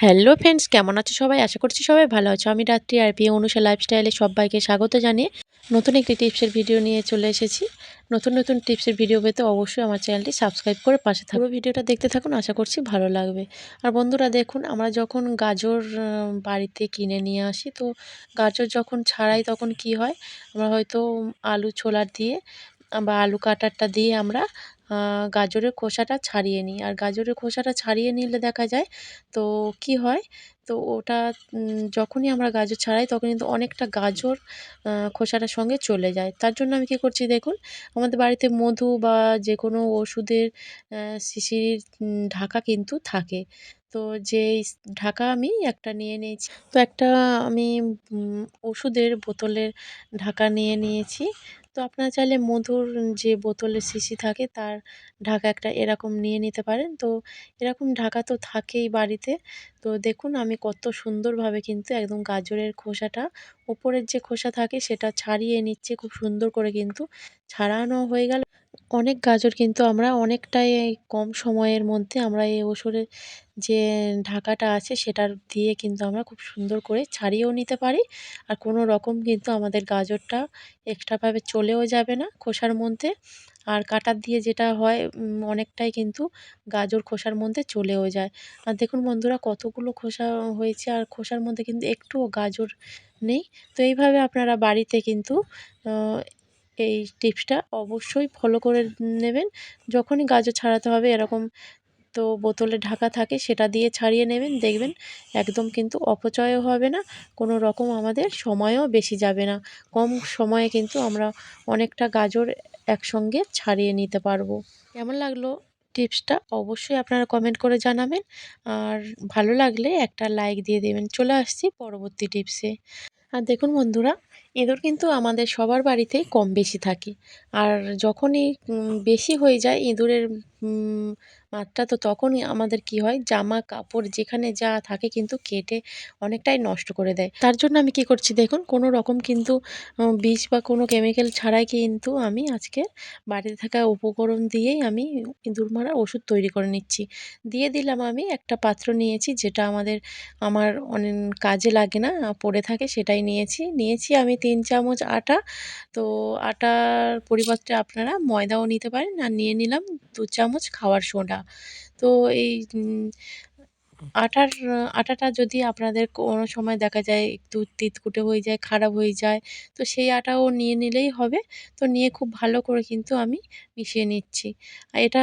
Hello friends কেমন আছো সবাই? আশা করছি সবাই ভালো আছো। আমি রাত্রি আর বিয়ে অনুষা লাইফস্টাইলে সবাইকে স্বাগত জানিয়ে নতুন একটি টিপসের ভিডিও নিয়ে চলে এসেছি। নতুন নতুন টিপসের ভিডিও পেতে অবশ্যই আমার চ্যানেলটি সাবস্ক্রাইব করে পাশে থাকবে ভিডিওটা দেখতে থাকুন, আশা করছি ভালো লাগবে। আর বন্ধুরা দেখুন, আমরা যখন গাজর বাড়িতে কিনে নিয়ে আসি, তো গাজর যখন ছাড়াই তখন কি হয়, আমরা হয়তো আলু ছোলার দিয়ে বা আলু কাটারটা দিয়ে আমরা গাজরের খোসাটা ছাড়িয়ে নিই। আর গাজরের খোসাটা ছাড়িয়ে নিলে দেখা যায়, তো কি হয়? তো ওটা যখনই আমরা গাজর ছাড়াই তখন কিন্তু অনেকটা গাজর খোসাটার সঙ্গে চলে যায়। তার জন্য আমি কী করছি দেখুন, আমাদের বাড়িতে মধু বা যে কোনো ওষুধের শিশির ঢাকা কিন্তু থাকে। তো যেই ঢাকা আমি একটা নিয়ে নিয়েছি। তো একটা আমি ওষুধের বোতলের ঢাকা নিয়ে নিয়েছি। তো আপনারা চাইলে মধুর যে বোতলের শিশি থাকে তার ঢাকা একটা এরকম নিয়ে নিতে পারেন। তো এরকম ঢাকা তো থাকেই বাড়িতে। তো দেখুন আমি কত সুন্দরভাবে কিন্তু একদম গাজরের খোসাটা, ওপরের যে খোসা থাকে সেটা ছাড়িয়ে নিচ্ছে খুব সুন্দর করে কিন্তু। ছাড়ানো হয়ে গেল। অনেক গাজর কিন্তু আমরা অনেকটাই কম সময়ের মধ্যে আমরা এই ওষুধের যে ঢাকাটা আছে সেটার দিয়ে কিন্তু আমরা খুব সুন্দর করে ছাড়িয়েও নিতে পারি। আর কোনো রকম কিন্তু আমাদের গাজরটা এক্সট্রাভাবে চলেও যাবে না খোসার মধ্যে। আর কাটার দিয়ে যেটা হয় অনেকটাই কিন্তু গাজর খোসার মধ্যে চলেও যায়। আর দেখুন বন্ধুরা, কতগুলো খোসা হয়েছে আর খোসার মধ্যে কিন্তু একটুও গাজর নেই। তো এইভাবে আপনারা বাড়িতে কিন্তু এই টিপসটা অবশ্যই ফলো করে নেবেন। যখনই গাজর ছাড়াতে হবে এরকম তো বোতলে ঢাকা থাকে সেটা দিয়ে ছাড়িয়ে নেবেন। দেখবেন একদম কিন্তু অপচয়ও হবে না, কোনো রকম আমাদের সময়ও বেশি যাবে না। কম সময়ে কিন্তু আমরা অনেকটা গাজর একসঙ্গে ছাড়িয়ে নিতে পারব। কেমন লাগল টিপসটা অবশ্যই আপনারা কমেন্ট করে জানাবেন। আর ভালো লাগলে একটা লাইক দিয়ে দেবেন। চলে আসছি পরবর্তী টিপসে আর দেখুন বন্ধুরা ইঁদুর কিন্তু আমাদের সবার বাড়িতেই কম বেশি থাকে। আর যখনই বেশি হয়ে যায় ইঁদুরের মাত্রা, তো তখনই আমাদের কি হয়, জামা, কাপড় যেখানে যা থাকে কিন্তু কেটে অনেকটাই নষ্ট করে দেয়। তার জন্য আমি কি করছি দেখুন, কোনো রকম কিন্তু বিষ বা কোনো কেমিক্যাল ছাড়াই কিন্তু আমি আজকে বাড়িতে থাকা উপকরণ দিয়েই আমি ইঁদুর মারা ওষুধ তৈরি করে নিচ্ছি। দিয়ে দিলাম আমি একটা পাত্র নিয়েছি, যেটা আমাদের, আমার অনেক কাজে লাগে না, পড়ে থাকে সেটাই নিয়েছি। নিয়েছি আমি তিন চামচ আটা। তো আটার পরিবর্তে আপনারা ময়দাও নিতে পারেন। আর নিয়ে নিলাম দু চামচ খাওয়ার সোডা। তো এই আটার, আটাটা যদি আপনাদের কোনো সময় দেখা যায় একটু তিতকুটে হয়ে যায়, খারাপ হয়ে যায়, তো সেই আটাও নিয়ে নিলেই হবে। তো নিয়ে খুব ভালো করে কিন্তু আমি মিশিয়ে নিচ্ছি। আর এটা,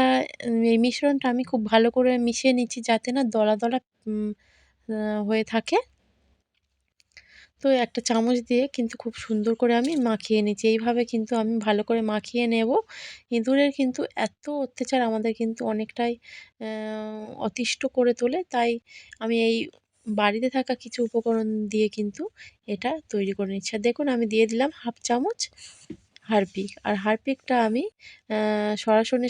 এই মিশ্রণটা আমি খুব ভালো করে মিশিয়ে নিচ্ছি যাতে না দলা দলা হয়ে থাকে। তো একটা চামচ দিয়ে কিন্তু খুব সুন্দর করে আমি মাখিয়ে নিচ্ছি। এইভাবে কিন্তু আমি ভালো করে মাখিয়ে নেব। ইঁদুরের কিন্তু এত অত্যাচার আমাদের কিন্তু অনেকটাই অতিষ্ঠ করে তোলে। তাই আমি এই বাড়িতে থাকা কিছু উপকরণ দিয়ে কিন্তু এটা তৈরি করে নিচ্ছি। আর দেখুন, আমি দিয়ে দিলাম হাফ চামচ হারপিক। আর হারপিকটা আমি সরাসরি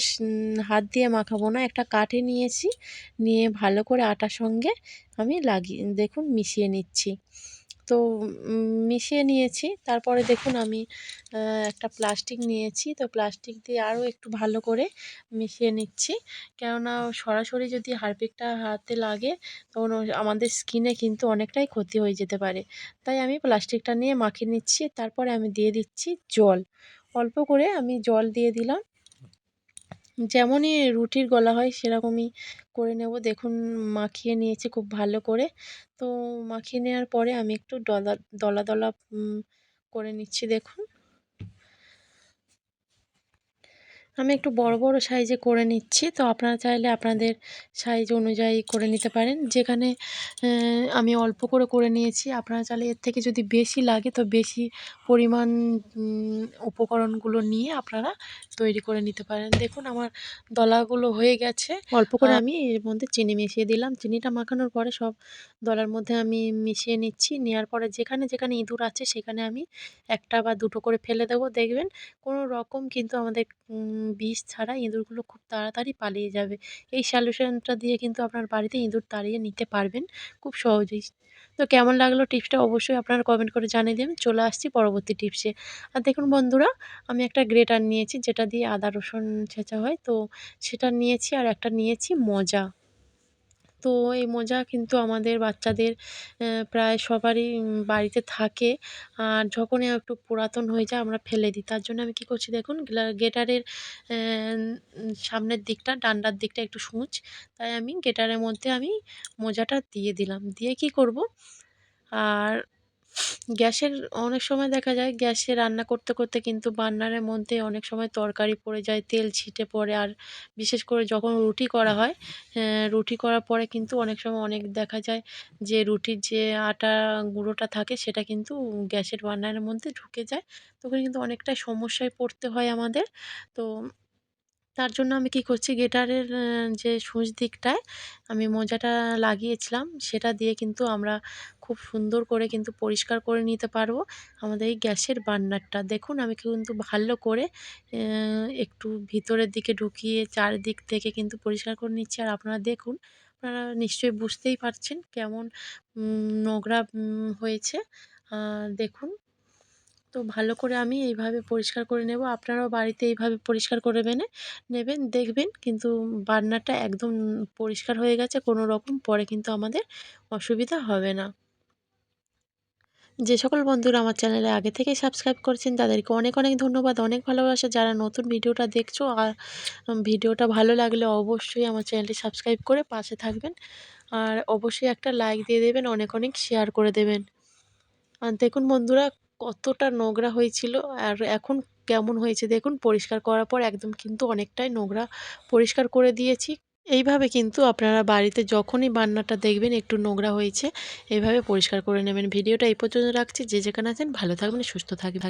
হাত দিয়ে মাখাবো না। একটা কাঠে নিয়েছি। নিয়ে ভালো করে আটার সঙ্গে আমি লাগিয়ে, দেখুন, মিশিয়ে নিচ্ছি। তো মিশিয়ে নিয়েছি। তারপরে দেখুন আমি একটা প্লাস্টিক নিয়েছি। তো প্লাস্টিক দিয়ে আরও একটু ভালো করে মিশিয়ে নিচ্ছি। কেননা সরাসরি যদি হারপিকটা হাতে লাগে, তখন আমাদের স্কিনে কিন্তু অনেকটাই ক্ষতি হয়ে যেতে পারে। তাই আমি প্লাস্টিকটা নিয়ে মাখিয়ে নিচ্ছি। তারপরে আমি দিয়ে দিচ্ছি জল। অল্প করে আমি জল দিয়ে দিলাম। যেমনই রুটির গলা হয়, সেরকমই করে নেব। দেখুন, মাখিয়ে নিয়েছি খুব ভালো করে। তো মাখিয়ে নেওয়ার পরে আমি একটু ডলা দলা দলা করে নিচ্ছি, দেখুন। আমি একটু বড় বড় সাইজে করে নিচ্ছি। তো আপনারা চাইলে আপনাদের সাইজ অনুযায়ী করে নিতে পারেন। যেখানে আমি অল্প করে করে নিয়েছি। আপনারা চাইলে এর থেকে যদি বেশি লাগে তো বেশি পরিমাণ উপকরণগুলো নিয়ে আপনারা তৈরি করে নিতে পারেন। দেখুন আমার দলাগুলো হয়ে গেছে। অল্প করে আমি এর মধ্যে চিনি মিশিয়ে দিলাম। চিনিটা মাখানোর পরে সব দলার মধ্যে আমি মিশিয়ে নিচ্ছি। নেওয়ার পরে যেখানে যেখানে ইঁদুর আছে সেখানে আমি একটা বা দুটো করে ফেলে দেবো। দেখবেন কোনো রকম কিন্তু আমাদের বিষ ছাড়া ইঁদুরগুলো খুব তাড়াতাড়ি পালিয়ে যাবে। এই সলিউশনটা দিয়ে কিন্তু আপনার বাড়িতে ইঁদুর তাড়িয়ে নিতে পারবেন খুব সহজেই। তো কেমন লাগল টিপসটা অবশ্যই আপনারা কমেন্ট করে জানিয়ে দেবেন। চলে আসছি পরবর্তী টিপসে। আর দেখুন বন্ধুরা, আমি একটা গ্রেটার নিয়েছি যেটা দিয়ে আদা রসুন ছেঁচা হয়। তো সেটা নিয়েছি আর একটা নিয়েছি মজা। তো এই মোজা কিন্তু আমাদের বাচ্চাদের প্রায় সবারই বাড়িতে থাকে। আর যখনই একটু পুরাতন হয়ে যায় আমরা ফেলে দিই। তার জন্য আমি কী করছি দেখুন গেটারের সামনের দিকটা, ডান্ডার দিকটা একটু সূচ, তাই আমি গেটারের মধ্যে আমি মোজাটা দিয়ে দিলাম। দিয়ে কী করব? আর গ্যাসের অনেক সময় দেখা যায় গ্যাসে রান্না করতে করতে কিন্তু বার্নারের মধ্যে অনেক সময় তরকারি পড়ে যায়, তেল ছিটে পড়ে। আর বিশেষ করে যখন রুটি করা হয় রুটি করার পরে কিন্তু অনেক সময় অনেক দেখা যায় যে রুটির যে আটা গুঁড়োটা থাকে সেটা কিন্তু গ্যাসের বার্নারের মধ্যে ঢুকে যায়। তখন কিন্তু অনেকটাই সমস্যায় পড়তে হয় আমাদের। তো তার জন্য আমি কি করছি? গেটারের যে সূচ দিকটায় আমি মোজাটা লাগিয়েছিলাম। সেটা দিয়ে কিন্তু আমরা খুব সুন্দর করে কিন্তু পরিষ্কার করে নিতে পারব আমাদের এই গ্যাসের বার্নারটা দেখুন, আমি কিন্তু ভালো করে একটু ভিতরের দিকে ঢুকিয়ে চারিদিক থেকে কিন্তু পরিষ্কার করে নিচ্ছি। আর আপনারা দেখুন, আপনারা নিশ্চয়ই বুঝতেই পারছেন কেমন নোংরা হয়েছে। দেখুন তো ভালো করে আমি এইভাবে পরিষ্কার করে নেব। আপনারাও বাড়িতে এইভাবে পরিষ্কার করে নেবেন নেবেন, দেখবেন। কিন্তু বার্নারটা একদম পরিষ্কার হয়ে গেছে কোনো রকম, পরে কিন্তু আমাদের অসুবিধা হবে না। যে সকল বন্ধুরা আমার চ্যানেলে আগে থেকে সাবস্ক্রাইব করেছেন, তাদেরকে অনেক অনেক ধন্যবাদ, অনেক ভালোবাসা। যারা নতুন ভিডিওটা দেখছ আর ভিডিওটা ভালো লাগলে অবশ্যই আমার চ্যানেলটি সাবস্ক্রাইব করে পাশে থাকবেন। আর অবশ্যই একটা লাইক দিয়ে দেবেন, অনেক অনেক শেয়ার করে দেবেন। আর দেখুন বন্ধুরা কতটা নোংরা হয়েছিল আর এখন কেমন হয়েছে দেখুন, পরিষ্কার করার পর একদম কিন্তু অনেকটাই নোংরা পরিষ্কার করে দিয়েছি। এইভাবে কিন্তু আপনারা বাড়িতে যখনই বান্নাটা দেখবেন একটু নোংরা হয়েছে এইভাবে পরিষ্কার করে নেবেন। ভিডিওটা এই পর্যন্ত রাখছি, যে যেখানে আছেন ভালো থাকবেন, সুস্থ থাকবেন।